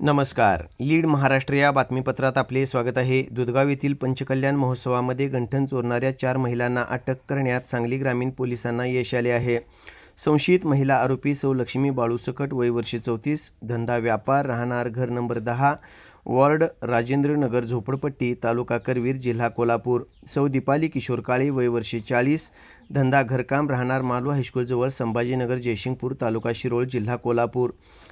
नमस्कार. लीड महाराष्ट्र या बातमीपत्रात आपले स्वागत आहे. दुधगाव येथील पंचकल्याण महोत्सवामध्ये गंठन चोरणाऱ्या चार महिलांना अटक करण्यात सांगली ग्रामीण पोलिसांना यश आले आहे. संशयित महिला आरोपी सौ लक्ष्मी बाळू सकट वय वर्षे चौतीस धंदा व्यापार राहणार घर नंबर दहा वॉर्ड राजेंद्र नगर झोपडपट्टी तालुका करवीर जिल्हा कोल्हापूर. सौ दीपाली किशोर काळे वयवर्षी चाळीस. धंदा घरकाम राहणार मालवा हायस्कूलजवळ संभाजीनगर जयसिंगपूर तालुका शिरोळ जिल्हा कोल्हापूर.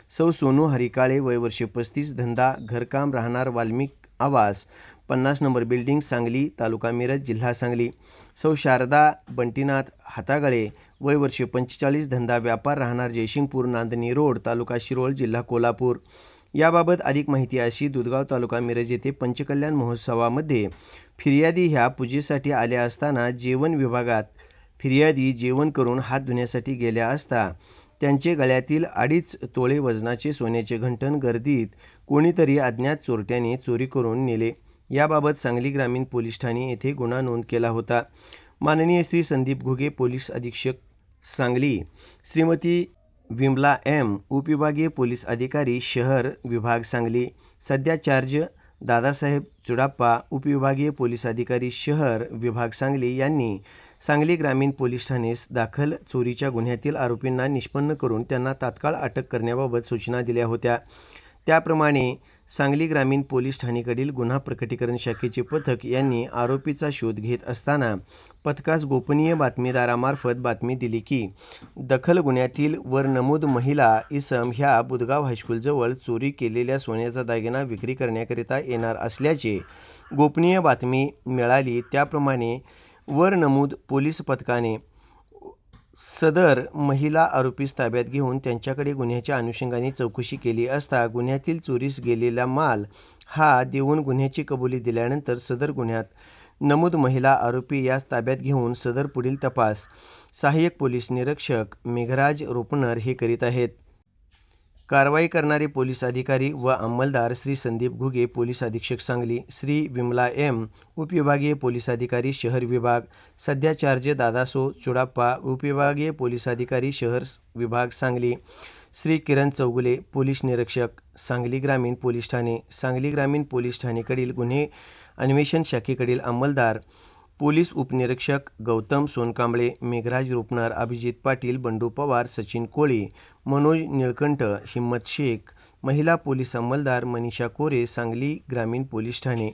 सौ सोनू हरिकाळे वयवर्षी पस्तीस. धंदा घरकाम राहणार वाल्मिक आवास. पन्नास नंबर बिल्डिंग सांगली तालुका मिरज जिल्हा सांगली. सौ शारदा बंटीनाथ हातागळे वय वर्षे पंचेचाळीस. धंदा व्यापार राहणार जयसिंगपूर नांदणी रोड तालुका शिरोळ जिल्हा कोल्हापूर. याबाबत अधिक माहिती अशी दुधगाव तालुका मिरज येथे पंचकल्याण महोत्सवामध्ये फिर्यादी ह्या पूजेसाठी आल्या असताना जेवण विभागात फिर्यादी जेवण करून हात धुण्यासाठी गेल्या असता त्यांचे गळ्यातील अडीच तोळे वजनाचे सोन्याचे घंटण गर्दीत कोणीतरी अज्ञात चोरट्याने चोरी करून नेले. याबाबत सांगली ग्रामीण पोलीस ठाणे येथे गुन्हा नोंद केला होता. माननीय श्री संदीप घुगे पोलीस अधीक्षक सांगली. श्रीमती विमला एम उपविभागीय पोलीस अधिकारी शहर विभाग सांगली. सध्या चार्ज दादासाहेब चुडाप्पा उपविभागीय पोलीस अधिकारी शहर विभाग सांगली यांनी सांगली ग्रामीण पोलीस ठाणेस दाखल चोरीच्या गुन्ह्यातील आरोपींना निष्पन्न करून त्यांना तात्काळ अटक करण्याबाबत सूचना दिल्या होत्या. त्याप्रमाणे सांगली ग्रामीण पोलीस ठाणेकडील गुन्हा प्रकटीकरण शाखेचे पथक यांनी आरोपीचा शोध घेत असताना पथकास गोपनीय बातमीदारामार्फत बातमी दिली की दखल गुन्ह्यातील वर नमूद महिला इसम ह्या बुदगाव हायस्कूलजवळ चोरी केलेल्या सोन्याचा दागिना विक्री करण्याकरिता येणार असल्याचे गोपनीय बातमी मिळाली. त्याप्रमाणे वर नमूद पोलीस पथकाने सदर महिला आरोपीस ताब्यात घेऊन त्यांच्याकडे गुन्ह्याच्या अनुषंगाने चौकशी केली असता गुन्ह्यातील चोरीस गेलेला माल हा देऊन गुन्ह्याची कबुली दिल्यानंतर सदर गुन्ह्यात नमूद महिला आरोपी यास ताब्यात घेऊन सदर पुढील तपास. सहाय्यक पोलीस निरीक्षक मेघराज रोपणर हे करीत आहेत. कारवाई करणारे पोलीस अधिकारी व अंमलदार श्री संदीप घुगे पोलीस अधीक्षक सांगली श्री विमला एम उपविभागीय पोलीस अधिकारी शहर विभाग सध्या चार्ज दादासो चुडाप्पा उपविभागीय पोलीस अधिकारी शहर विभाग सांगली श्री किरण चौगुले पोलीस निरीक्षक सांगली ग्रामीण पोलीस ठाणे सांगली ग्रामीण पोलीस ठाणेकडील गुन्हे अन्वेषण शाखेकडील अंमलदार पोलीस उपनिरीक्षक गौतम सोनकांबळे मेघराज रुपनर अभिजित पाटील बंडू पवार सचिन कोळी मनोज निळकंठ हिम्मत शेख महिला पोलीस अंमलदार मनीषा कोरे सांगली ग्रामीण पोलीस ठाणे.